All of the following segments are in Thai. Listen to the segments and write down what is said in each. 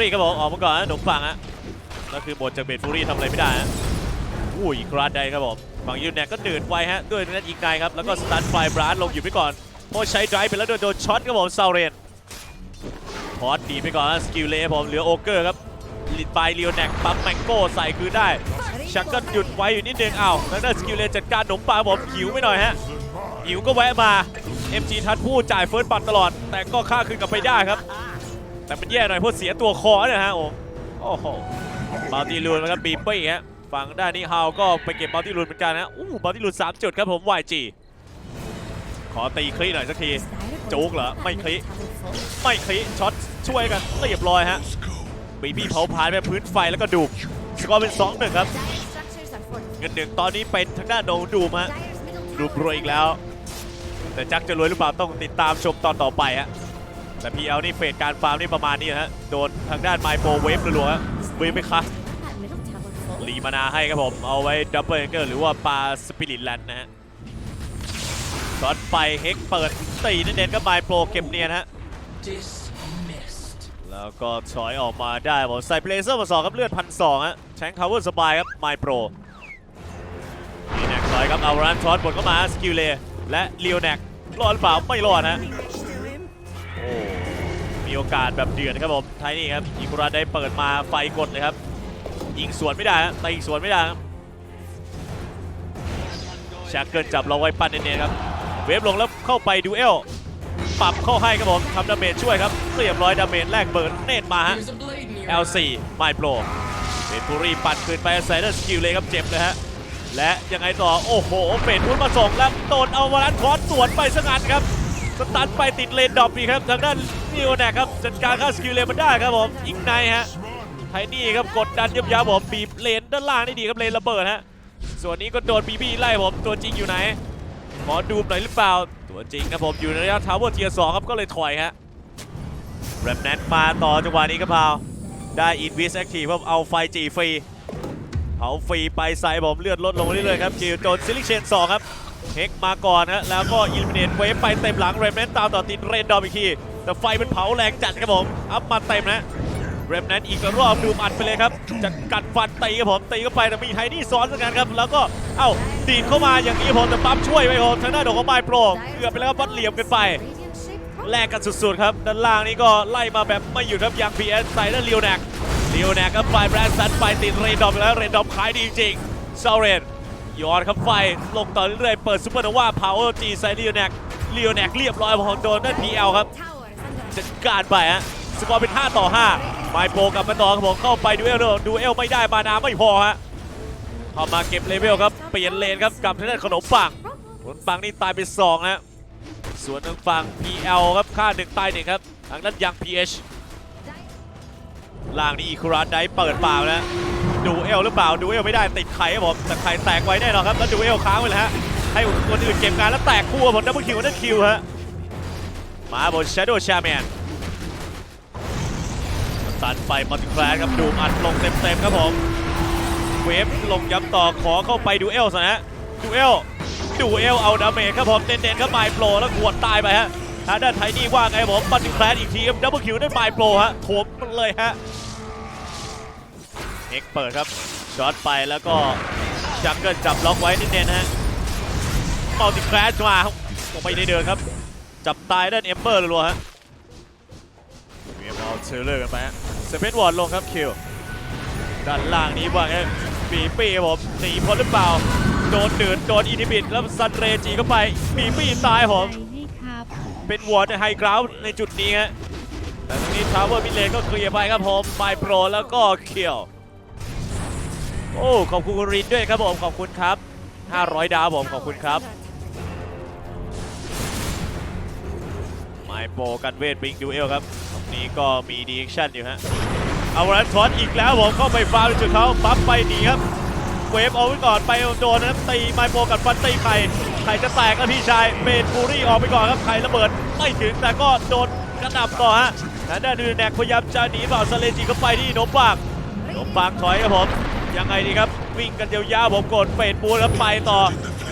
ฟรี่ครับผมออกมาก่อนนะขนมปังฮะนั่นคือหมดจากเบดฟูรี่ทำอะไรไม่ได้ฮะอุ้ยกราดได้ครับผมฝั่งยูเนี่ยก็เดินไวฮะด้วยนั้นอีกนายครับแล้วก็สตันไฟบราสลงอยู่ไปก่อนเพราะใช้ไดรฟ์ไปแล้วโดนโดนช็อตครับผมซาเรนพอดดีไปก่อนนะสกิลเล่ผมเหลือโอเกอร์ครับลิดไปเลียวแนกปั๊มแมงโก้ใส่คืนได้ ชักก็หยุดไว้อยู่นิดนึงอ้าวแล้วนั่นสกิลเลนจัดการขนมปังผมหิวไม่หน่อยฮะหิวก็แวะมา MG ทัดผู้จ่ายเฟิร์สบัตตลอด แต่ก็ค่าคืนกลับไปได้ครับ แต่มันแย่หน่อยเพราะเสียตัวคอเนี่ยฮะโอ้โอ้โหบาลติลูนนะครับบีบไปอีกฮะฝั่งด้านนี้ฮาวก็ไปเก็บบาลติลูนเหมือนกันนะอู้บาลติลูนสามจุดครับผม YG ขอตีคลีหน่อยสักทีจุกเหรอไม่คลิไม่คลีช็อตช่วยกันเรียบร้อยฮะบีบี้เผาผลาญไปพื้นไฟแล้วก็ดูมสกอร์เป็น2 1ครับเงินหนึ่งตอนนี้เป็นทางด้านโดดูมฮะดูรวยอีกแล้ว แต่จักจะรวยหรือเปล่าต้องติดตามชมตอนต่อไปฮะ แต่พีเอลนี่เฟดการฟาร์มนี่ประมาณนี้ฮะ โดนทางด้านไมโ o เวฟรัวๆฮะเวฟไปคะรีมานาให้ครับผม เอาไว้ดับเบิลเกอร์หรือว่าปลาสปิริตแลนด์นะฮะช็อตไปเฮกเปิดตีนเน้นก็ไมโปรเก็บเนียนฮะแล้วก็ถอยออกมาได้ผมใส่เพลเซอร์มาสองครับเลือดพันสองฮะแชงคาวเวอร์สบายครับไมโปรนี่แน็กถอยครับเอารันช็อตบดเข้ามาสกิลเลและเลียวแน็กรอดหรือเปล่าไม่รอดฮะ มีโอกาสแบบเดือดครับผมไทนี่ครับอิกุระได้เปิดมาไฟกดเลยครับ ยิงสวนไม่ได้ตีสวนไม่ได้ชักเกิลจับเราไว้ปั้นเนียนๆครับ เวฟลงแล้วเข้าไปดูเอลปรับเข้าให้ครับผมทำดาเมจช่วยครับเรียบร้อยดาเมจแรกเบิร์นเนตมาฮะ L4 ไมโปรเฟดฟูรี่ปัดคืนไปไซเดอร์สกิลเลยครับเจ็บเลยฮะและยังไงต่อโอ้โหเฟดพุ้นมาส่งแล้วโดนเอาวารันคอสสวนไปสงัดครับ สตันไปติดเลนดรอปอีกครับทางด้านนิโอแนกครับจัดการค่าสกิลเลนมันได้ครับผมอีกในฮะไทนี่ครับกดดันยับยับผมบีบเลนด้านล่างนี่ดีครับเลนระเบิดฮะส่วนนี้ก็โดนบีบีไล่ผมตัวจริงอยู่ไหนขอดูหน่อยหรือเปล่าตัวจริงครับผมอยู่ในระยะทาวเวอร์เทียร์สองครับก็เลยถอยฮะแรมแนนมาต่อจังหวะนี้ครับพาวได้อินวิสแอคทีฟผมเอาไฟจีฟรีเผาฟรีไปใส่ผมเลือดลดลงเรื่อยๆครับคิวโดนซิลิเชน2ครับ เฮกมาก่อนฮะแล้วก็อิลมิเนตเวฟไปเต็มหลังเรมแนนตามต่อติดเรนดอมอีกทีแต่ไฟมันเผาแรงจัดครับผมอัพมาเต็มนะเรมแนนอีกรอบดูมอัดไปเลยครับจะกัดฟันตีครับผมตีเข้าไปแต่มีไทนี่ซ้อนสักกันครับ แล้วก็เอ้าดีดเข้ามาอย่างนี้ผมแต่ปั๊มช่วยไว้ผมทางด้านของไมโปรเกือบไปแล้วครับวัดเหลี่ยมกันไปแลกกันสุดๆครับด้านล่างนี้ก็ไล่มาแบบไม่หยุดครับยัง PS ใส่ด้านเลียวแนกเลียวแนกครับไฟแบรนด์ซันไปติดเรนดอมแล้วเรนดอมขายดีจริงๆซาเรน ย้อนครับไฟลงต่อเรื่อยๆเปิดซูเปอร์โนวาพาวเวอร์จีใส่เลียแนกเลียแนกเรียบร้อยพอโดนด้าน PL ครับจัดการไปฮะสกอร์เป็น 5 ต่อ 5 ไมโปกลับมาต่อครับผมเข้าไปดูเอลดูเอลไม่ได้มานาไม่พอฮะเข้ามาเก็บเลเวลครับเปลี่ยนเลนครับกลับทางด้านขนมปังขนมปังนี่ตายไปสองนะส่วนทางฝั่ง PL ครับค่าหนึ่งตายหนึ่งครับทางด้านยัง PH ล่างนี้อีคุระได้เปิดเปล่าแล้ว ดูเอลหรือเปล่าดูเอลไม่ได้ติดไข่ครับผมแต่ไข่แตกไว้แน่นอนครับแล้วดูเอลค้างไว้เลยฮะให้คนอื่นเก็บงานแล้วแตกคู่ครับผมดับเบิลคิวนั่นคิวฮะมาบน Shadow Shaman ตันไปมัลติแคลครับดูอัดลงเต็มๆครับผมเวฟลงย้ำต่อขอเข้าไปดูเอลซะนะดูเอลดูเอลเอาดาเมจครับผมเน้นๆครับไมโปรแล้วขวดตายไปฮะทางด้านไทนี่ว่าไงผมบัตติแคลนอีกทีครับดับเบิลคิวได้ไมโปรฮะโถมเลยฮะ เอ็กเปิดครับช็อตไปแล้วก็จังเกิลจับล็อกไว้นิดเน้นๆฮะมัลติแคลนมาผมไม่ได้เดินครับ จับตายด้านเอมเบอร์รัวฮะเวียมเอาเชลเลอร์กันไปฮะเซเว่นวอร์ดลงครับคิวด้านล่างนี้ว่าไงปีปีผมหนีพ้นหรือเปล่า โดนเดือดโดนอินิบิตแล้วซันเรจีเข้าไปปีปีตายผมเป็นวอร์ดไฮกราวในจุดนี้ฮะแต่ตรงนี้ทาวเวอร์มิเลนก็เคลียร์ไปครับผมไมโปรแล้วก็เคียว โอ้ขอบคุณคุณรินด้วยครับผมขอบคุณครับ 500 ดาวผมขอบคุณครับไมโปกันเวทบิงดูเอลครับตรงนี้ก็มีดีแอคชั่นอยู่ฮะเอารันทอนอีกแล้วผมเข้าไปฟาวด์จุดเขาปั๊บไปหนีครับ เวฟเอาไว้ก่อนไปโดนนะครับตีไมโปกับฟันตีไข่ไข่จะแตกครับพี่ชายเบนฟูรี่ออกไปก่อนครับไข่ระเบิดไม่ถึงแต่ก็โดนกระหน่ำต่อฮะทางด้านดูแนกพยายามจะหนีเปล่าซาเลจิเข้าไปที่นมปากนมปากถอยครับผม ยังไงดีครับ วิ่งกันยาวๆผมกดเฟดบูแล้วไปต่อ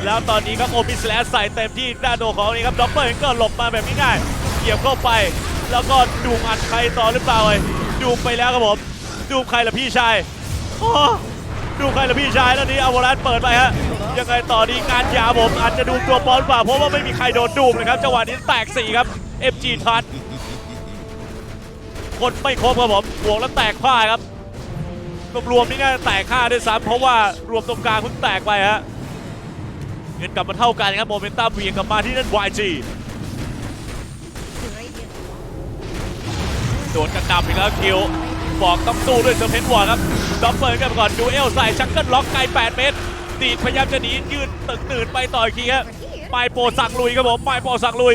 แล้วตอนนี้ครับโอมิสแลสใส่เต็มที่ด้าโดของนี้ครับด็อปเปอร์ก็หลบมาแบบง่ายๆเหยียบเข้าไป แล้วก็ดูอัดใครต่อหรือเปล่าเอ้ยดูไปแล้วครับผมดูใครล่ะพี่ชายโอ้ดูใครล่ะพี่ชายแล้วนี้อาวอลันเปิดไปฮะยังไงต่อดีการยาวผมอาจจะดูตัวบอลเปล่าเพราะว่าไม่มีใครโดนดูมนะครับจังหวะนี้แตกสี่ครับ FG ทันคนไม่ครบครับผมบวกแล้วแตกพ่ายครับ รวมๆนี่น่าจะแตกค่าด้วยซ้ำเพราะว่ารวมตรงกลางเพิ่งแตกไปฮะเงินกลับมาเท่ากันครับโมเมนตัมเวียงกลับมาที่นั่น YG โดนกระหน่ำอีกแล้วคิวบอกต้องสู้ด้วยเซอร์เพนวอร์ครับดับเบิลกันก่อนดูเอลใส่ชักเกิลล็อกไกล 8 เมตร ตีดพยายามจะหนียืนตึกตื่นไปต่ออีกทีครับไมโปสั่งลุยครับผมไมโปสั่งลุย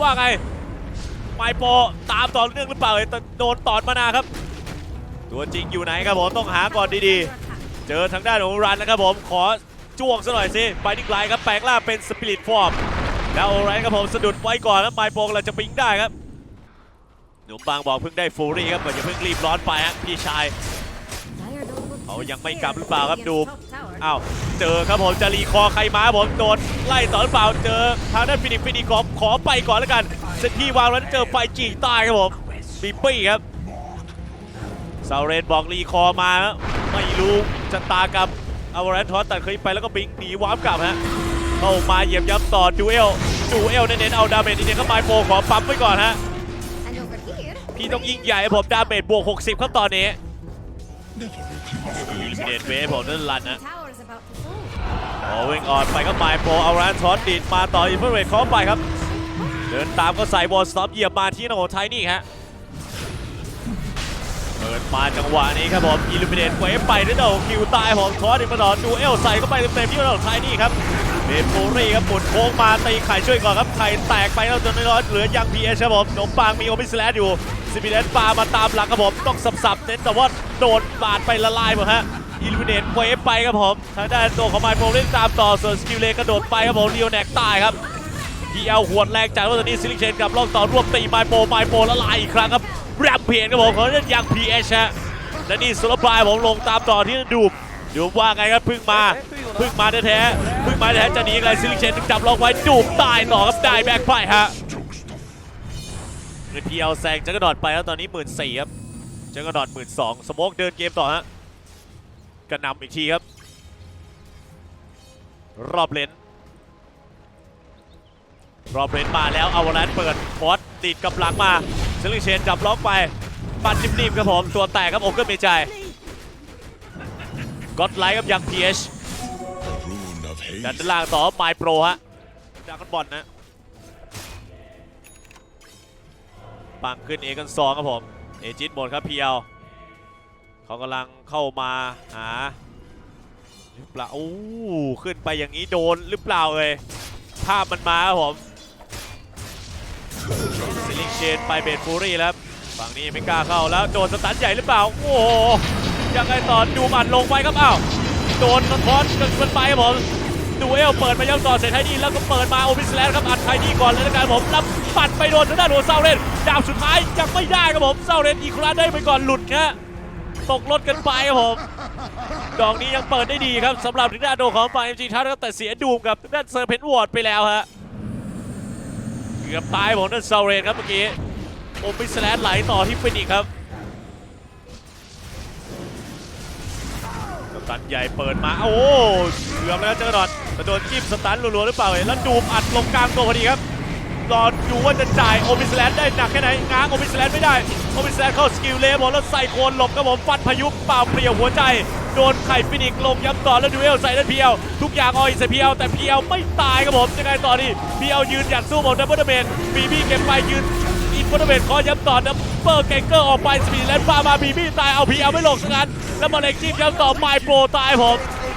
ว่าไงไมโปตามต่อเนื่องหรือเปล่าเอ้ยแต่โดนตอดมานาครับ ตัวจริงอยู่ไหนครับผมต้องหาก่อนดีๆ เจอทางด้านของรันนะครับผมขอจ้วงซะหน่อยสิไปนิกไลครับแปลงร่าเป็นสปิริตฟอร์มแล้วโอไรครับผมสะดุดไว้ก่อนแล้วไมโปกำลังจะปิงได้ครับหนุ่มบางบอกเพิ่งได้ฟูรี่ครับเหมือย่าเพิ่งรีบร้อนไปฮะพี่ชายเขายังไม่กลับหรือเปล่าครับดูอ้าวเจอครับผมจะรีคอร์ใครมาผมโดนไล่ต่อหรือเปล่าเจอทางด้านฟินิกฟินิกขอขอไปก่อนแล้วกันเซตที่วางแล้วเจอไฟจีใต้ครับผมบีปี้ครับ ซาเรนบอกรีคอมาฮะไม่รู้จะตากับอาวารันทอสตัดคลิปไปแล้วก็บิงหนีวาร์ปกลับฮะเข้ามาเหยียบย้ำต่อดูเอลดูเอลเน้นๆเอาดาเมจนี่เข้าไมโฟขอปั๊มไว้ก่อนฮะพี่ต้องยิ่งใหญ่ผมดาเมจบวก 60 ครับตอนนี้ลิเดนเวฟผมนั่นลันนะโอเวงออนไปก็ไมโปรเอาแรนทอสดีดมาต่ออินเฟอร์เรทเข้าไปครับ เดินตามก็ใส่บอลสต็อปเหยียบมาที่นของไทนี่ฮะ เปิดมาจังหวะนี้ครับผมอิลูมิเนตเวฟไปด้วยเดาคิวตายผมทอสอีกมาต่อดูเอลใส่เข้าไปเต็มๆที่เราไทนี่ครับเบโฟรี่ครับหมุนโค้งมาตีไข่ช่วยก่อนครับไข่แตกไปแล้วจนน้อยๆเหลือยังพีเอชครับผมขนมปังมีโอมิสแลดอยู่ซิมิเลนปามาตามหลังครับผมต้องสับๆเน้นแต่ว่าโดนบาดไปละลายหมดฮะอิลูมิเนตเวฟไปครับผมทางด้านตัวของไมโครเล่นตามต่อส่วนสกิลเลกระโดดไปครับผมเดียวแนกตายครับพีเอลหวดแรงจากว่าตอนนี้ซิลิเชนกับล่องต่อรวบตีไมโปไมโปละลายอีกครั้งครับ แรมเพียนครับผมเของเล่นยังพีเอชฮะและนี่สุรบายผมลงตามต่อที่ดูมดูมว่าไงครับพึ่งมาพึ่งมาแท้ๆเพึ่งมาแท้จะหนีอะไรซิลิเชนจับล็อกไว้ดูมตายต่อครับได้แบ็คไปฮะเงินพีเอลแซงจักรดอดไปแล้วตอนนี้หมื่นสี่ครับจักรดอดหมื่นสองสโมกเดินเกมต่อฮะกระนำอีกทีครับ รอบเลนรอบเลนมาแล้วอาวาลันเปิดบอสติดกับหลังมา ซิลิเชนจับล็อกไปปัดนิ่มครับผมตัวแตกครับโอเกิลเมจายก็อดไลท์ครับยัง PH Rune of ดัน haste. ด้านล่างต่อไมโปรฮะดักกันบอลนะปังขึ้นเอกันซองครับผมเอจิตหมดครับเพีเอลเขากำลังเข้ามาหาหรือเปล่าโอ้ขึ้นไปอย่างนี้โดนหรือเปล่าเอ่ยภาพมันมาครับผม เชนไปเบดฟูรี่แล้วฝั่งนี้ไม่กล้าเข้าแล้วโดนสตันใหญ่หรือเปล่า โอ้โหยังไงต่อดูมันลงไปครับอ้าวโดนสะท้อนเกินไปผมดูเอลเปิดมายังต่อเสร็จไทนี่แล้วก็เปิดมาโอพิสแลนครับอัดไทนี่ก่อนเลยละกันผมแล้วปัดไปโดนทางด้านหัวเซาเรนดาบสุดท้ายยังไม่ได้ครับผมเซาเรนอีกครั้งได้ไปก่อนหลุดฮะตกรถกันไปครับผมดอกนี้ยังเปิดได้ดีครับสำหรับทางด้านโดของฝั่งเอ็มจีทัศครับแต่เสียดูมกับทางด้านเซอร์เพนวอร์ดไปแล้วฮะ กือบตายผมนั่นเซาเรนครับเมื่อกี้โอพิสแลนไหลต่อที่ฟินิกครับสตันใหญ่เปิดมาโอ้เกือบแล้วเจอกระดอนกระโดดจิ้มสตันรัวๆหรือเปล่าเอ่ยแล้วดูมอัดลงกลางตัวพอดีครับรอดูว่าจะจ่ายโอมิสแลนได้หนักแค่ไหนง้างโอมิสแลนไม่ได้โอมิสแลนเข้าสกิลเลบอลแล้วใส่โคนหลบครับผมฟันพายุเปล่าเปลี่ยวหัวใจ โดนไข่ฟินิกลงย้ำต่อแล้วดูเอลใส่ด้านพีเอลทุกอย่างออยใส่เพีเอลแต่เพีเอลไม่ตายครับผมยังไงต่อดีเพีเอลยืนหยัดสู้ผมดดับเบิลเมนบีบีเก็บไปยืนอินโฟเมนขอย้ำต่อดับเบิลเกเกอร์ออกไปสปีดแลนด์ฟามาบีบี้ตายเอาพีเอาไม่ลงสักงั้นแล้วมาเล็กจิ้มย้ำต่อไมโปรตายผม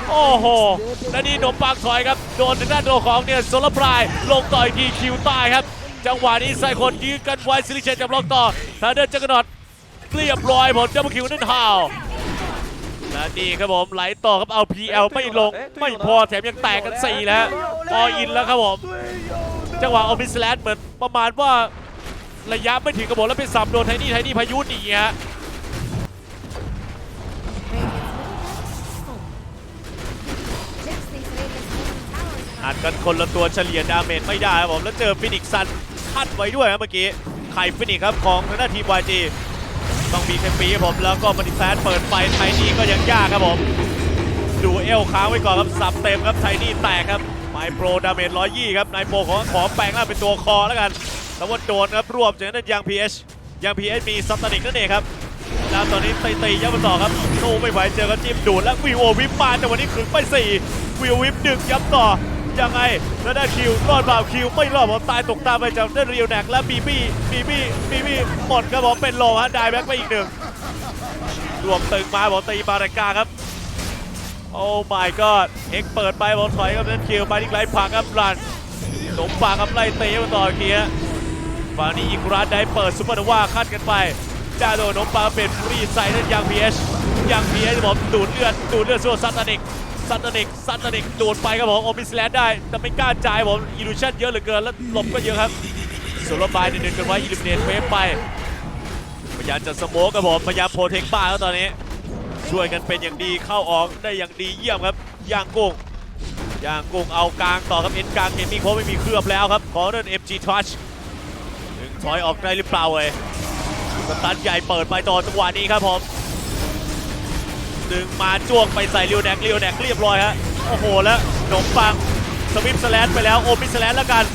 โอ้โห และนี่นมปังถอยครับ โดนทางด้านโดของเนี่ยโซลาร์พรายลงต่อยทีคิวตายครับ จังหวะนี้ไซคนยืนกันไว้ซิลิเชนจับล็อกต่อทางเดินจักรนอดเรียบร้อยผมดับเบิลคิวนั่นฮาว และนี่ครับผมไหลต่อครับเอา PL ไม่ลงไม่พอแถมยังแตกกันสี่แล้วออินแล้วครับผมจังหวะออฟิสแลนด์เหมือนประมาณว่าระยะไม่ถึงกระบอกแล้วไปสับโดนไทนี่ไทนี่พายุหนีฮะอัดกันคนละตัวเฉลี่ยดาเมจไม่ได้ครับผมแล้วเจอฟินิกซ์ซันพัดไว้ด้วยครับเมื่อกี้ไข่ฟินิกซ์ครับของทางด้านทีม YG ต้องมีเทปีครับผมแล้วก็มันดิแฟนเปิดไฟไทนี่ก็ยังยากครับผมดูเอลค้างไว้ก่อนครับสับเต็มครับไทนี่แตกครับไมโปรดาเมจ120ครับนายโปรขอขอแปลงร่างเป็นตัวคอแล้วกันแล้วว่าโดนครับรวมจากนั้นยัง PH ยัง PH มีซัตตานิกนั่นเองครับแล้วตอนนี้ตีตียับมาต่อครับสู้ไม่ไหวเจอกับจิ้มดูดแล้ววิวโอวิปมาแต่วันนี้ขึงไปสี่วิววิปดึงยับต่อ ยังไงแล้วได้คิวรอดเปล่าคิวไม่รอดผมตายตกตามไปจากได้เรียวแนกและบีบี้บีบี้บีบี้หมดครับผมเป็นโลฮะได้แบ็กไปอีกหนึ่งรวมตึงมาบอกตีบาร์กาครับโอ้ my god เอ็กเปิดไปบอลถอยครับเล่นคิวไปที่ไกลผักครับรันหนมปากครับไล่เตะมาต่ออีกทีฮะฝั่งนี้อีกรันได้เปิดซุปเปอร์โนว่าคัดกันไปจ้าโดนหนมปากเป็นฟรีใส่นั่นยังพีเอชยังพีเอชผมดูดเลือดดูดเลือดสู้ซัตตานิก ซัตตานิกซัตตานิกดูดไปครับผมโอมิสแลนได้แต่ไม่กล้าจ่ายผมอิลูชันเยอะเหลือเกินแล้วหลบก็เยอะครับส่วนรถไฟเดินกันไว้อิลิมิเนตเวฟไปพยายามจะสโมกครับผมพยายามโปรเทคบ้าแล้วตอนนี้ ช่วยกันเป็นอย่างดีเข้าออกได้อย่างดีเยี่ยมครับย่างกุ้งย่างกุ้งเอากลางต่อครับเอ็นกลางเกมมิ่งโคไม่มีเคลือบแล้วครับขอเดิน MG Touch ถึงถอยออกได้หรือเปล่าเว้ยสตันใหญ่เปิดไปต่อจังหวะนี้ครับผม ดึงมาจ้วงไปใส่เรียวแดกเรียวแดกเรียบร้อยฮะโอ้โหแล้วขนมปังสวิปสแลนไปแล้วโอมิสแลนแล้วกัน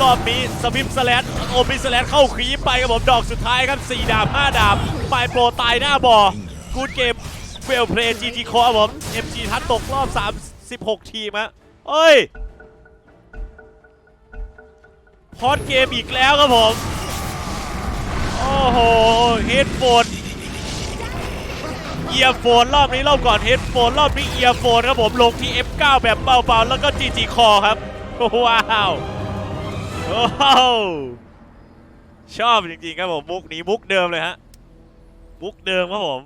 รอบนี้สวิปสแลนโอมิสแลนเข้าขีไปครับผมดอกสุดท้ายครับ4ดาบ5ดาบปลายโปรตายหน้าบ่อกูดเกมเวลเพลย์จีจีคอผม MG ทัดตกรอบ 36 ทีมฮะเอ้ยพอดเกมอีกแล้วครับผม โอ้โหเฮดโฟน เอียโฟนรอบนี้รอบก่อนเฮดโฟนรอบนี้เอียโฟนครับผมลงที่ F9 แบบเบาๆแล้วก็ GG คอครับว้าวว้ชอบจริงๆครับผมมุกนี้มุกเดิมเลยฮะมุกเดิมครับผม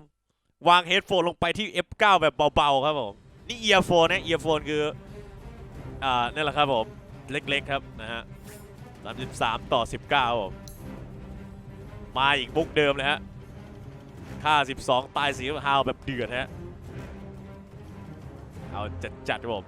วางเฮดโฟนลงไปที่ F9 แบบเบาๆครับผมนี่เอียร์โฟนนะเอียร์โฟนคืออ่านี่แหละครับผมเล็กๆครับนะฮะ33 ต่อ 19ครับผมมาอีกมุกเดิมเลยฮะ ค่า 12 ตายสีฮาวแบบเดือดฮะ เอาจัดๆครับผม